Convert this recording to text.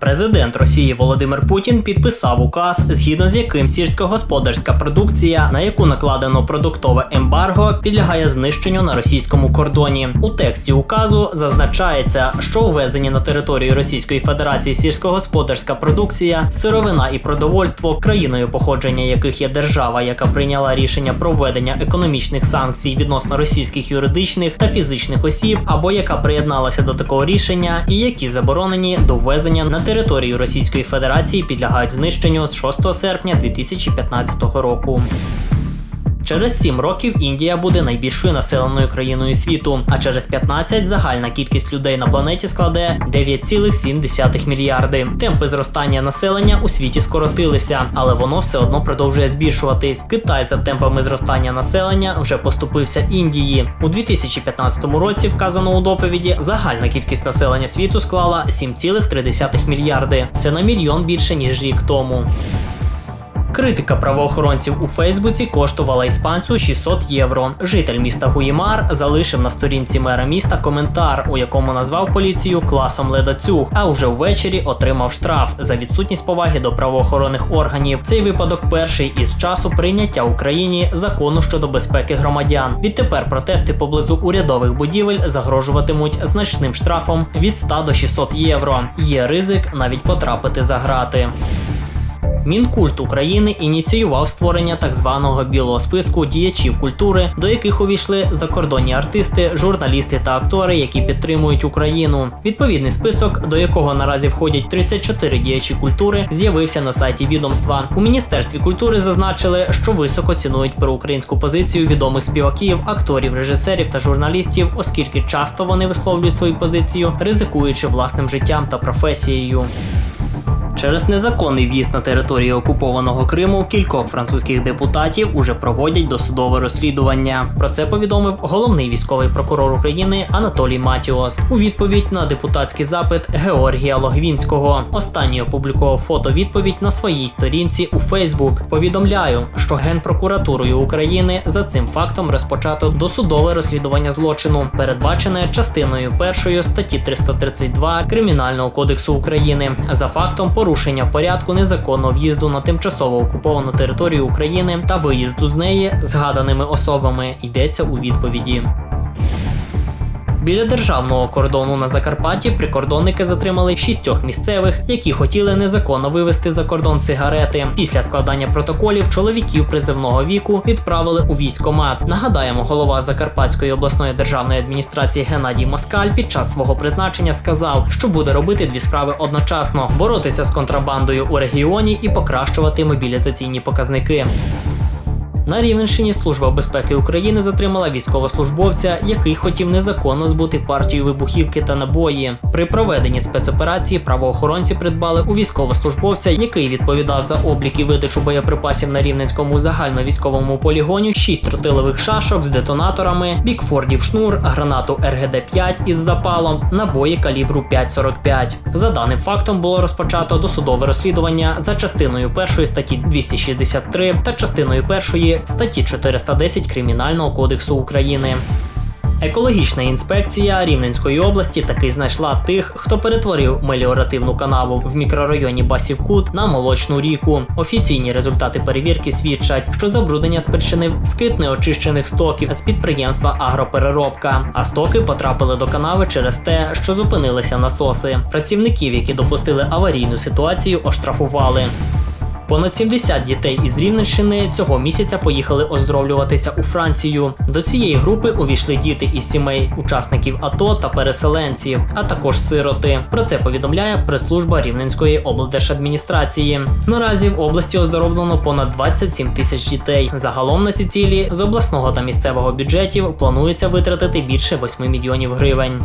Президент Росії Володимир Путін підписав указ, згідно з яким сільськогосподарська продукція, на яку накладено продуктове ембарго, підлягає знищенню на російському кордоні. У тексті указу зазначається, що увезені на територію Російської Федерації сільськогосподарська продукція, сировина і продовольство, країною походження яких є держава, яка прийняла рішення про введення економічних санкцій відносно російських юридичних та фізичних осіб, або яка приєдналася до такого рішення, і які заборонені до ввезення на територію Російської Федерації підлягають знищенню з 6 серпня 2015 року. Через 7 років Індія буде найбільшою населеною країною світу, а через 15 загальна кількість людей на планеті складе 9,7 мільярди. Темпи зростання населення у світі скоротилися, але воно все одно продовжує збільшуватись. Китай за темпами зростання населення вже поступився Індії. У 2015 році вказано у доповіді загальна кількість населення світу склала 7,3 мільярди. Це на мільйон більше ніж рік тому. Критика правоохоронців у Фейсбуці коштувала іспанцю 600 євро. Житель міста Гуїмар залишив на сторінці мера міста коментар, у якому назвав поліцію класом ледацюг, а уже ввечері отримав штраф за відсутність поваги до правоохоронних органів. Цей випадок перший із часу прийняття Україні закону щодо безпеки громадян. Відтепер протести поблизу урядових будівель загрожуватимуть значним штрафом від 100 до 600 євро. Є ризик навіть потрапити за грати. Мінкульт України ініціював створення так званого білого списку діячів культури, до яких увійшли закордонні артисти, журналісти та актори, які підтримують Україну. Відповідний список, до якого наразі входять 34 діячі культури, з'явився на сайті відомства. У міністерстві культури зазначили, що високо цінують проукраїнську позицію відомих співаків, акторів, режисерів та журналістів, оскільки часто вони висловлюють свою позицію, ризикуючи власним життям та професією. Через незаконний в'їзд на територію окупованого Криму кількох французьких депутатів уже проводять досудове розслідування. Про це повідомив головний військовий прокурор України Анатолій Матіос у відповідь на депутатський запит Георгія Логвінського. Останній опублікував фото відповідь на своїй сторінці у Фейсбук. Повідомляю, що Генпрокуратурою України за цим фактом розпочато досудове розслідування злочину, передбачене частиною першої статті 332 Кримінального кодексу України за фактом порушення порядку незаконного в'їзду на тимчасово окуповану територію України та виїзду з неї згаданими особами йдеться у відповіді. Біля державного кордону на Закарпатті прикордонники затримали шістьох місцевих, які хотіли незаконно вивезти за кордон сигарети. Після складання протоколів чоловіків призивного віку відправили у військомат. Нагадаємо, голова Закарпатської обласної державної адміністрації Геннадій Москаль під час свого призначення сказав, що буде робити дві справи одночасно: боротися з контрабандою у регіоні і покращувати мобілізаційні показники. На Рівненщині Служба безпеки України затримала військовослужбовця, який хотів незаконно збути партію вибухівки та набої. При проведенні спецоперації правоохоронці придбали у військовослужбовця, який відповідав за облік і видачу боєприпасів на рівненському загальновійськовому полігоні, шість тротилових шашок з детонаторами, бікфордів шнур, гранату РГД-5 із запалом, набої калібру 5,45. За даним фактом було розпочато досудове розслідування за частиною першої статті 263 та частиною першої статті 410 Кримінального кодексу України. Екологічна інспекція Рівненської області таки знайшла тих, хто перетворив меліоративну канаву в мікрорайоні Басівкут на молочну ріку. Офіційні результати перевірки свідчать, що забруднення спричинив скид неочищених стоків з підприємства Агропереробка. А стоки потрапили до канави через те, що зупинилися насоси. Працівників, які допустили аварійну ситуацію, оштрафували. Понад 70 дітей із Рівненщини цього місяця поїхали оздоровлюватися у Францію. До цієї групи увійшли діти із сімей, учасників АТО та переселенців, а також сироти. Про це повідомляє прес-служба Рівненської облдержадміністрації. Наразі в області оздоровлено понад 27 тисяч дітей. Загалом на ці цілі з обласного та місцевого бюджетів планується витратити більше 8 мільйонів гривень.